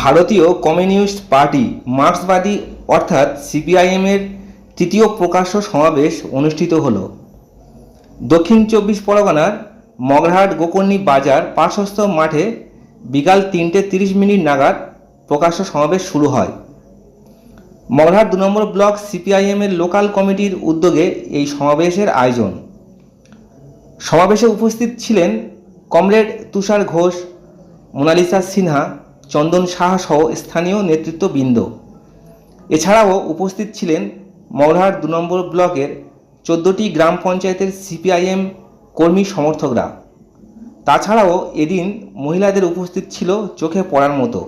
ভারতীয় communist party মার্ক্সবাদী অর্থাৎ সিপিআইএমের তৃতীয় প্রকাশ্য সমাবেশ অনুষ্ঠিত হল। দক্ষিণ চব্বিশ পরগনার মগরাহাট গোকর্ণী বাজার পার্শ্বস্থ মাঠে বিকাল তিনটে তিরিশ মিনিট নাগাদ প্রকাশ্য সমাবেশ শুরু হয়। মগরাহাট দু নম্বর ব্লক সিপিআইএমের লোকাল কমিটির উদ্যোগে এই সমাবেশের আয়োজন। সমাবেশে উপস্থিত ছিলেন কমরেড তুষার ঘোষ, মোনালিসা সিনহা চন্দন সাহা সহ স্থানীয় নেতৃত্ববৃন্দ। এছাড়াও উপস্থিত ছিলেন মগরহাট দু নম্বর ব্লকের চোদ্দোটি গ্রাম পঞ্চায়েতের সিপিআইএম কর্মী সমর্থকরা। তাছাড়াও এদিন মহিলাদের উপস্থিত ছিল চোখে পড়ার মতো।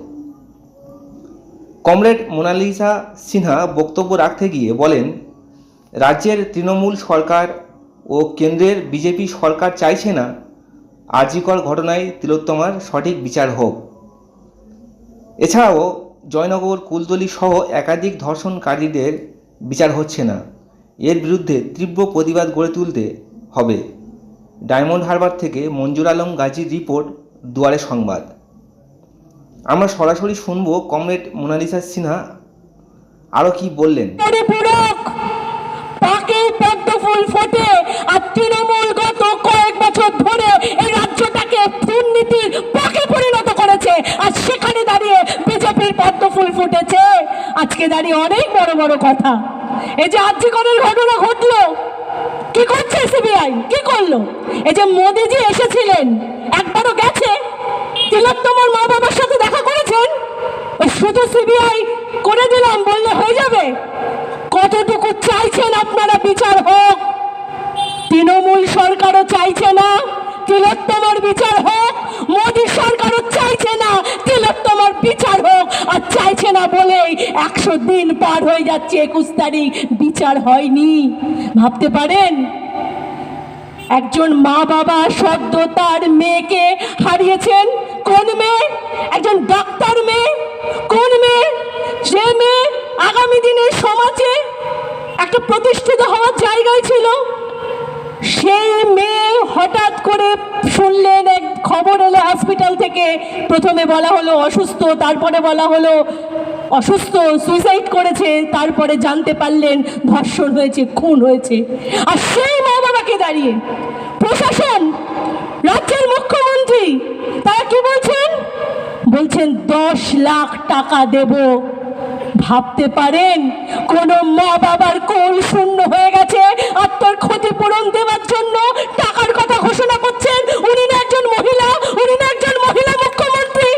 কমরেড মোনালিসা সিনহা বক্তব্য রাখতে গিয়ে বলেন, রাজ্যের তৃণমূল সরকার ও কেন্দ্রের বিজেপি সরকার চাইছে না আর্জিকর ঘটনায় তিলোত্তমার সঠিক বিচার হোক। এছাড়াও জয়নগর, কুলতলি সহ একাধিক ধর্ষণকারীদের বিচার হচ্ছে না। এর বিরুদ্ধে তীব্র প্রতিবাদ গড়ে তুলতে হবে। ডায়মন্ড হারবার থেকে মঞ্জুর আলম গাজীর রিপোর্ট, দুয়ারে সংবাদ। আমরা সরাসরি শুনব কমরেড মোনালিসা সিনহা আরও কি বললেন। ফুল ফোটে আর তৃণমূল গত কয়েক বছর ধরে এই রাজ্যটাকে দুর্নীতির পাকে পরিণত করেছে আর সেখানে দাঁড়িয়ে বিজেপির পদ্ম ফুল ফুটেছে। আজকে দাঁড়িয়ে অনেক বড় বড় কথা। এই যে আর্যিকরের ঘটনা ঘটলো? কি করছে সিবিআই কি করল? এই যে মোদিজি এসেছিলেন, একবারও গেছে। তিলোত্তমার মা বাবার সাথে দেখা করেছেন। ওই শুধু সিবিআই করে দিলাম, বললে হয়ে যাবে। কতটুকু চাইছেন আপনারা বিচার হোক? তৃণমূল সরকারও চাইছে না। তিলোত্তমার বিচার হোক মোদী সরকারও চাইছে না তিলোত্তমার বিচার হোক আর চাইছে না বলেই একশো দিন পার হয়ে যাচ্ছে, একুশ তারিখ। বিচার হয়নি। ভাবতে পারেন? একজন মা বাবা সদ্য তার মেয়েকে হারিয়েছেন। কোন মেয়ে? একজন ডাক্তার মেয়ে। কোন মেয়ে? যে মেয়ে আগামী দিনে সমাজে একটা প্রতিষ্ঠিত হওয়ার জায়গায় ছিল, সেই মেয়ে হঠাৎ করে শুনলেন, এক খবর এলো হসপিটাল থেকে। প্রথমে বলা হলো অসুস্থ, তারপরে বলা হলো অসুস্থ সুইসাইড করেছে, তারপরে জানতে পারলেন ধর্ষণ হয়েছে, খুন হয়েছে। আর সেই মা বাবাকে দাঁড়িয়ে প্রশাসন, রাজ্যের মুখ্যমন্ত্রী, তারা কি বলছেন? বলছেন, দশ লাখ টাকা দেব। ভাবতে পারেন, কোন মা বাবার কোল শূন্য হয়ে গেছে আত্মার ক্ষতিপূরণ দেওয়ার জন্য টাকার কথা ঘোষণা করছেন উনি না একজন মহিলা উনি না একজন মহিলা মুখ্যমন্ত্রী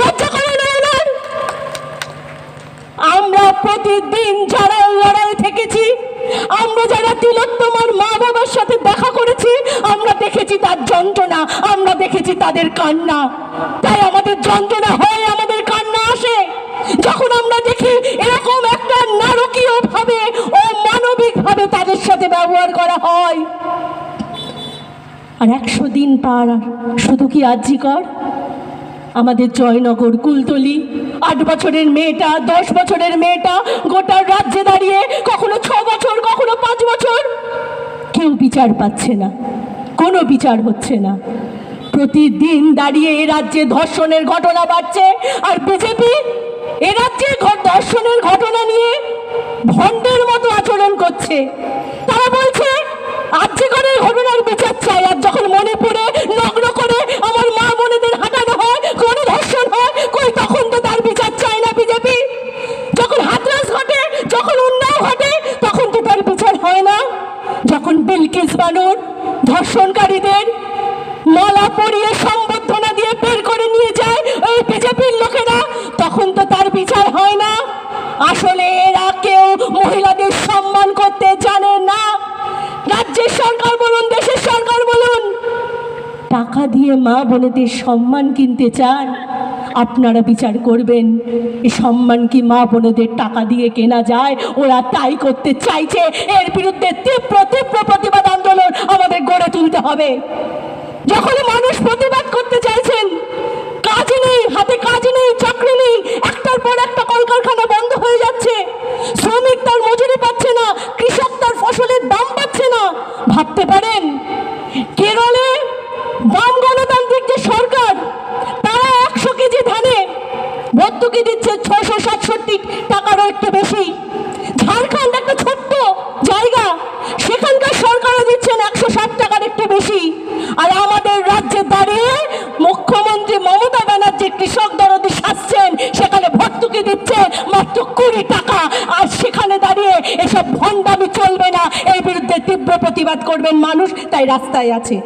লজ্জা করে না ওনার? আমরা প্রতিদিন যারা লড়াই থেকেছি, আমরা যারা তিলোত্তমার মা বাবার সাথে দেখা করেছি, আমরা দেখেছি তার যন্ত্রণা, আমরা দেখেছি তাদের কান্না। তাই আমাদের যন্ত্রণা হয় আমাদের কান্না আসে। যখন আমরা দেখি এরকম একটা নারকীয় ভাবে ও মানবিক ভাবে তাদের সাথে ব্যবহার করা হয়। আর একশো দিন পার, শুধু কি আর্যিকর আমাদের জয়নগর কুলতলি, আট বছরের মেয়েটা, দশ বছরের মেয়েটা গোটা রাজ্যে দাঁড়িয়ে, কখনো ছ বছর, কখনো পাঁচ বছর। কেউ বিচার পাচ্ছে না, কোনো বিচার হচ্ছে না। প্রতিদিন দাঁড়িয়ে এ রাজ্যে ধর্ষণের ঘটনা বাড়ছে, আর বিজেপি এ রাজ্যে ধর্ষণের ঘটনা নিয়ে ভণ্ডের মতো আচরণ করছে তারা বলছে আর্যিকরের ঘটনার বিচার চাই আর যখন মনে পড়ে নগ্ন করে আমার মা বোনেদের হাঁটানো হয় কোনো ধর্ষণ হয় কই তখন তো তার বিচার চায় না বিজেপি যখন হাতরাস ঘটে যখন উন্নয়ন ঘটে তখন তো তার বিচার হয় না যখন বিলকিস বানুর ধর্ষণকারীদের মালা পরিয়ে সম্বর্ধনা দিয়ে বের করে নিয়ে যায় ওই বিজেপির লোকেরা। তখন তো তার বিচার হয় না। আসলে এরা কেউ মহিলাদের সম্মান করতে জানে না। রাজ্যের সরকার বলুন, দেশের সরকার বলুন, টাকা দিয়ে মা বোনেদের সম্মান কিনতে চান, আপনারা বিচার করবেন। এই সম্মান কি মা বোনেদের টাকা দিয়ে কেনা যায়? ওরা তাই করতে চাইছে। এর বিরুদ্ধে তীব্র তীব্র প্রতিবাদ আন্দোলন আমাদের গড়ে তুলতে হবে। যখন মানুষ প্রতিবাদ করতে চাইছেন কাজ নেই, হাতে কাজ নেই, চাকরি নেই, একটার পর একটা কলকারখানা বন্ধ হয়ে যাচ্ছে, শ্রমিক তার মজুরি পাচ্ছে না, কৃষক তার ফসলের দাম পাচ্ছে না। ভাবতে পারেন, কেরলে বাম গণতান্ত্রিক যে সরকার, তারা একশো কেজি ধানে ভর্তুকি দিচ্ছে ছশো সাতষট্টি টাকারও একটু বেশি। ভণ্ডামি চলবে না। এর বিরুদ্ধে তীব্র প্রতিবাদ করবেন মানুষ তাই রাস্তায় আছে।